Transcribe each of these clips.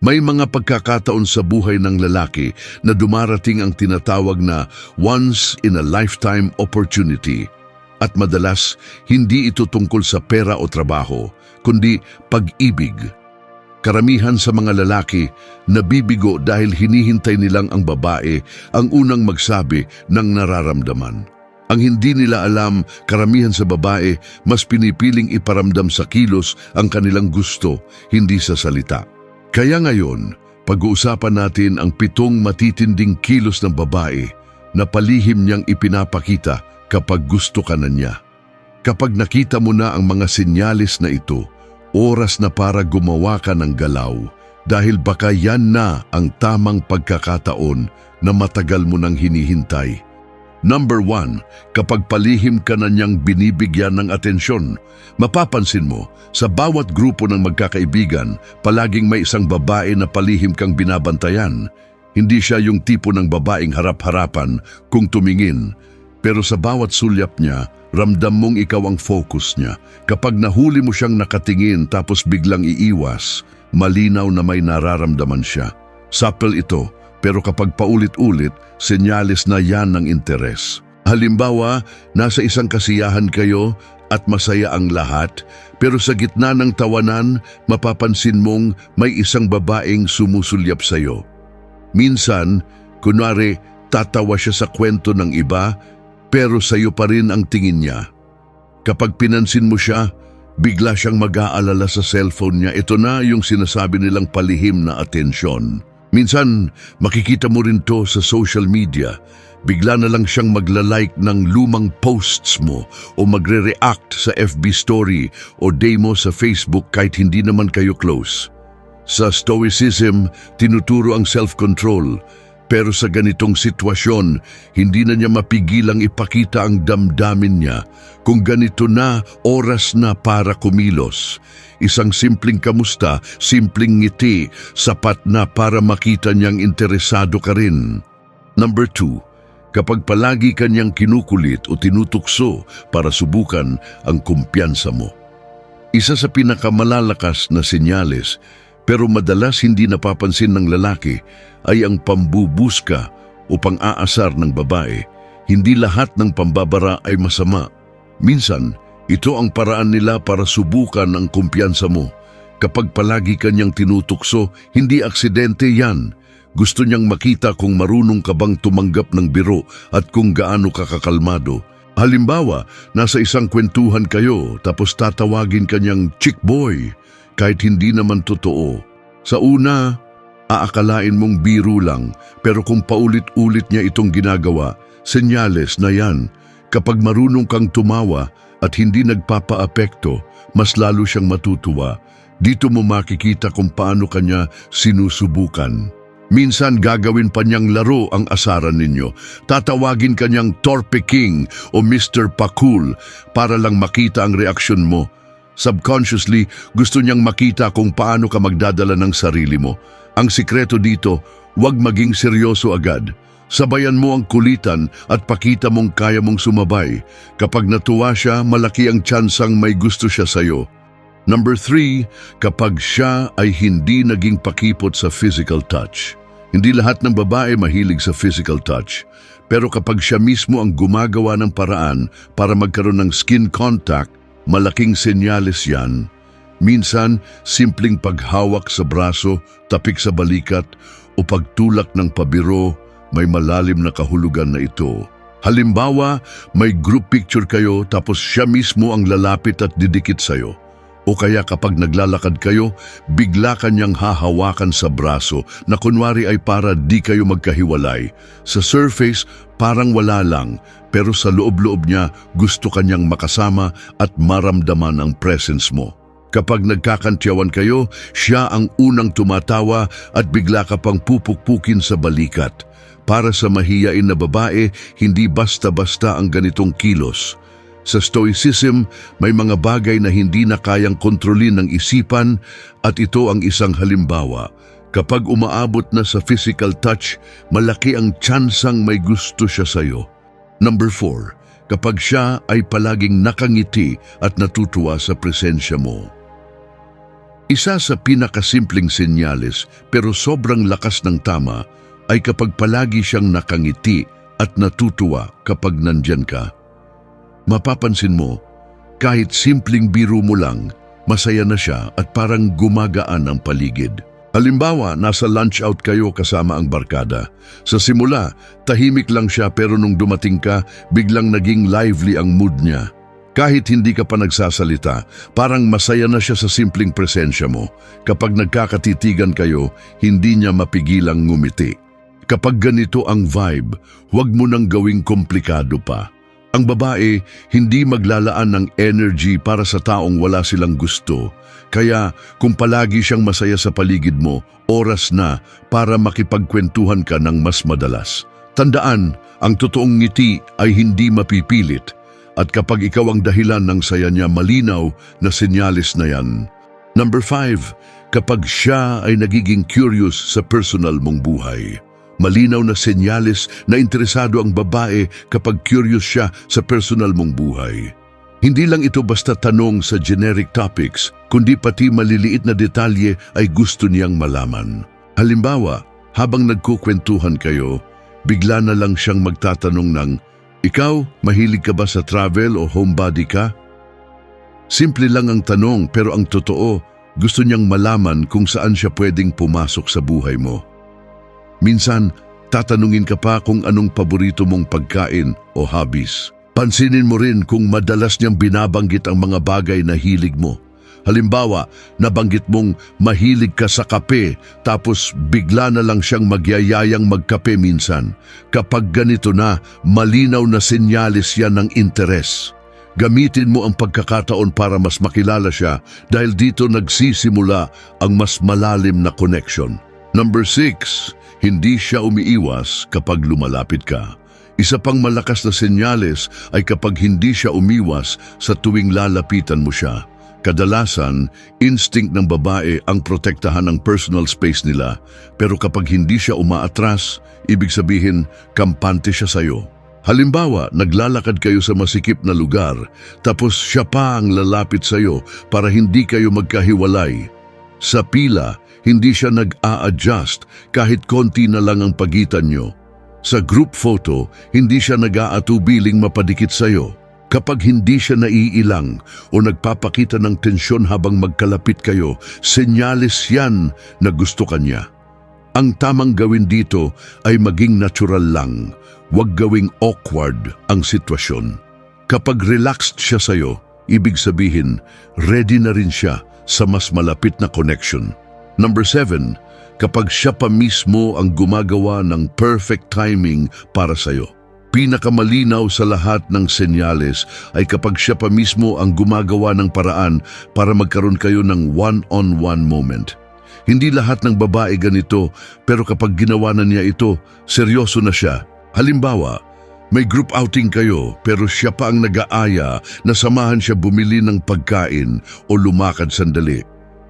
May mga pagkakataon sa buhay ng lalaki na dumarating ang tinatawag na once-in-a-lifetime opportunity. At madalas, hindi ito tungkol sa pera o trabaho, kundi pag-ibig. Karamihan sa mga lalaki nabibigo dahil hinihintay nilang ang babae ang unang magsabi ng nararamdaman. Ang hindi nila alam, karamihan sa babae, mas pinipiling iparamdam sa kilos ang kanilang gusto, hindi sa salita. Kaya ngayon, pag-uusapan natin ang pitong matitinding kilos ng babae na palihim niyang ipinapakita kapag gusto ka na niya. Kapag nakita mo na ang mga sinyalis na ito, oras na para gumawa ka ng galaw dahil baka yan na ang tamang pagkakataon na matagal mo nang hinihintay. Number one, kapag palihim ka na niyang binibigyan ng atensyon, mapapansin mo, sa bawat grupo ng magkakaibigan, palaging may isang babae na palihim kang binabantayan. Hindi siya yung tipo ng babaeng harap-harapan kung tumingin, pero sa bawat sulyap niya, ramdam mong ikaw ang focus niya. Kapag nahuli mo siyang nakatingin tapos biglang iiwas, malinaw na may nararamdaman siya. Subtle ito, pero kapag paulit-ulit, senyales na yan ng interes. Halimbawa, nasa isang kasiyahan kayo at masaya ang lahat, pero sa gitna ng tawanan, mapapansin mong may isang babaeng sumusulyap sa iyo. Minsan, kunwari, tatawa siya sa kwento ng iba, pero sa iyo pa rin ang tingin niya. Kapag pinansin mo siya, bigla siyang mag-aalala sa cellphone niya. Ito na yung sinasabi nilang palihim na atensyon. Minsan, makikita mo rin to sa social media. Bigla na lang siyang magla-like ng lumang posts mo o magre-react sa FB story o demo sa Facebook kahit hindi naman kayo close. Sa Stoicism, tinuturo ang self-control. Pero sa ganitong sitwasyon, hindi na niya mapigilang ipakita ang damdamin niya kung ganito na oras na para kumilos. Isang simpleng kamusta, simpleng ngiti, sapat na para makita niyang interesado ka rin. Number two, kapag palagi kanyang kinukulit o tinutukso para subukan ang kumpiyansa mo. Isa sa pinakamalalakas na senyales pero madalas hindi napapansin ng lalaki ay ang pambubuska o pang-aasar ng babae. Hindi lahat ng pambabara ay masama. Minsan, ito ang paraan nila para subukan ang kumpiyansa mo. Kapag palagi kanyang tinutukso, hindi aksidente yan. Gusto niyang makita kung marunong ka bang tumanggap ng biro at kung gaano ka kakalmado. Halimbawa, nasa isang kwentuhan kayo tapos tatawagin kanyang chick boy kahit hindi naman totoo. Sa una, aakalain mong biro lang pero kung paulit-ulit niya itong ginagawa, senyales na yan. Kapag marunong kang tumawa at hindi nagpapaapekto, mas lalo siyang matutuwa. Dito mo makikita kung paano kanya sinusubukan. Minsan gagawin pa niyang laro ang asaran ninyo. Tatawagin kanyang Torpe King o Mr. Pakul para lang makita ang reaksyon mo. Subconsciously, gusto niyang makita kung paano ka magdadala ng sarili mo. Ang sikreto dito, huwag maging seryoso agad. Sabayan mo ang kulitan at pakita mong kaya mong sumabay. Kapag natuwa siya, malaki ang tsansang may gusto siya sa'yo. Number three, kapag siya ay hindi naging pakipot sa physical touch. Hindi lahat ng babae mahilig sa physical touch. Pero kapag siya mismo ang gumagawa ng paraan para magkaroon ng skin contact, malaking senyales yan. Minsan, simpleng paghawak sa braso, tapik sa balikat, o pagtulak ng pabiro, may malalim na kahulugan na ito. Halimbawa, may group picture kayo tapos siya mismo ang lalapit at didikit sa'yo. O kaya kapag naglalakad kayo, bigla kanyang hahawakan sa braso na kunwari ay para di kayo magkahiwalay. Sa surface, parang wala lang, pero sa loob-loob niya gusto kanyang makasama at maramdaman ang presence mo. Kapag nagkakantyawan kayo, siya ang unang tumatawa at bigla ka pang pupukpukin sa balikat. Para sa mahiyain na babae, hindi basta-basta ang ganitong kilos. Sa Stoicism, may mga bagay na hindi na kayang kontrolin ng isipan at ito ang isang halimbawa. Kapag umaabot na sa physical touch, malaki ang tsansang may gusto siya sa'yo. Number 4. Kapag siya ay palaging nakangiti at natutuwa sa presensya mo. Isa sa pinakasimpleng senyales pero sobrang lakas ng tama ay kapag palagi siyang nakangiti at natutuwa kapag nandyan ka. Mapapansin mo, kahit simpleng biro mo lang, masaya na siya at parang gumagaan ang paligid. Halimbawa, nasa lunch out kayo kasama ang barkada. Sa simula, tahimik lang siya pero nung dumating ka, biglang naging lively ang mood niya. Kahit hindi ka pa nagsasalita, parang masaya na siya sa simpleng presensya mo. Kapag nagkakatitigan kayo, hindi niya mapigilang ngumiti. Kapag ganito ang vibe, huwag mo nang gawing komplikado pa. Ang babae hindi maglalaan ng energy para sa taong wala silang gusto. Kaya kung palagi siyang masaya sa paligid mo, oras na para makipagkwentuhan ka ng mas madalas. Tandaan, ang totoong ngiti ay hindi mapipilit at kapag ikaw ang dahilan ng saya niya malinaw na senyalis na yan. Number five, kapag siya ay nagiging curious sa personal mong buhay. Malinaw na senyales na interesado ang babae kapag curious siya sa personal mong buhay. Hindi lang ito basta tanong sa generic topics, kundi pati maliliit na detalye ay gusto niyang malaman. Halimbawa, habang nagkukwentuhan kayo, bigla na lang siyang magtatanong ng, Ikaw, mahilig ka ba sa travel o homebody ka? Simple lang ang tanong pero ang totoo, gusto niyang malaman kung saan siya pwedeng pumasok sa buhay mo. Minsan, tatanungin ka pa kung anong paborito mong pagkain o hobbies. Pansinin mo rin kung madalas niyang binabanggit ang mga bagay na hilig mo. Halimbawa, nabanggit mong mahilig ka sa kape tapos bigla na lang siyang magyayayang magkape minsan. Kapag ganito na, malinaw na senyalis yan ng interes. Gamitin mo ang pagkakataon para mas makilala siya dahil dito nagsisimula ang mas malalim na connection. Number six, hindi siya umiiwas kapag lumalapit ka. Isa pang malakas na senyales ay kapag hindi siya umiwas sa tuwing lalapitan mo siya. Kadalasan, instinct ng babae ang protektahan ng personal space nila, pero kapag hindi siya umaatras, ibig sabihin, kampante siya sa'yo. Halimbawa, naglalakad kayo sa masikip na lugar, tapos siya pa ang lalapit sa'yo para hindi kayo magkahiwalay. Sa pila, hindi siya nag-a-adjust kahit konti na lang ang pagitan nyo. Sa group photo, hindi siya nag-aatubiling mapadikit sa'yo. Kapag hindi siya naiilang o nagpapakita ng tensyon habang magkalapit kayo, senyalis yan na gusto kanya. Ang tamang gawin dito ay maging natural lang, huwag gawing awkward ang sitwasyon. Kapag relaxed siya sa'yo, ibig sabihin, ready na rin siya sa mas malapit na connection. Number seven, kapag siya pa mismo ang gumagawa ng perfect timing para sa'yo. Pinakamalinaw sa lahat ng senyales ay kapag siya pa mismo ang gumagawa ng paraan para magkaroon kayo ng one-on-one moment. Hindi lahat ng babae ganito pero kapag ginawa na niya ito, seryoso na siya. Halimbawa, may group outing kayo pero siya pa ang nag-aaya na samahan siya bumili ng pagkain o lumakad sandali.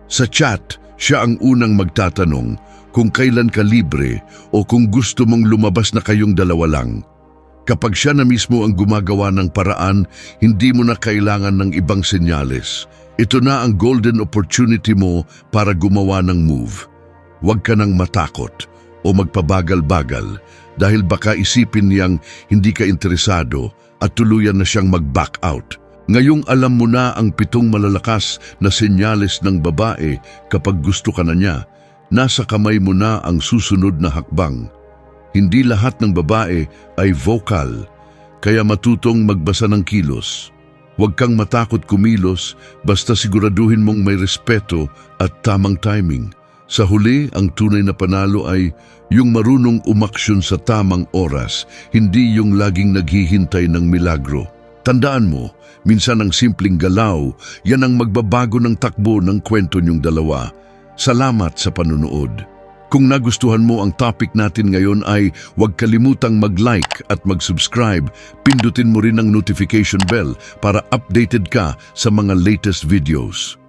Sa chat, siya ang unang magtatanong kung kailan ka libre o kung gusto mong lumabas na kayong dalawa lang. Kapag siya na mismo ang gumagawa ng paraan, hindi mo na kailangan ng ibang senyales. Ito na ang golden opportunity mo para gumawa ng move. Huwag ka nang matakot o magpabagal-bagal dahil baka isipin niyang hindi ka interesado at tuluyan na siyang mag-back out. Ngayong alam mo na ang pitong malalakas na senyales ng babae kapag gusto ka na niya, nasa kamay mo na ang susunod na hakbang. Hindi lahat ng babae ay vocal, kaya matutong magbasa ng kilos. Huwag kang matakot kumilos basta siguraduhin mong may respeto at tamang timing. Sa huli, ang tunay na panalo ay yung marunong umaksyon sa tamang oras, hindi yung laging naghihintay ng milagro. Tandaan mo, minsan ang simpleng galaw, yan ang magbabago ng takbo ng kwento niyong dalawa. Salamat sa panunood. Kung nagustuhan mo ang topic natin ngayon ay huwag kalimutang mag-like at mag-subscribe. Pindutin mo rin ang notification bell para updated ka sa mga latest videos.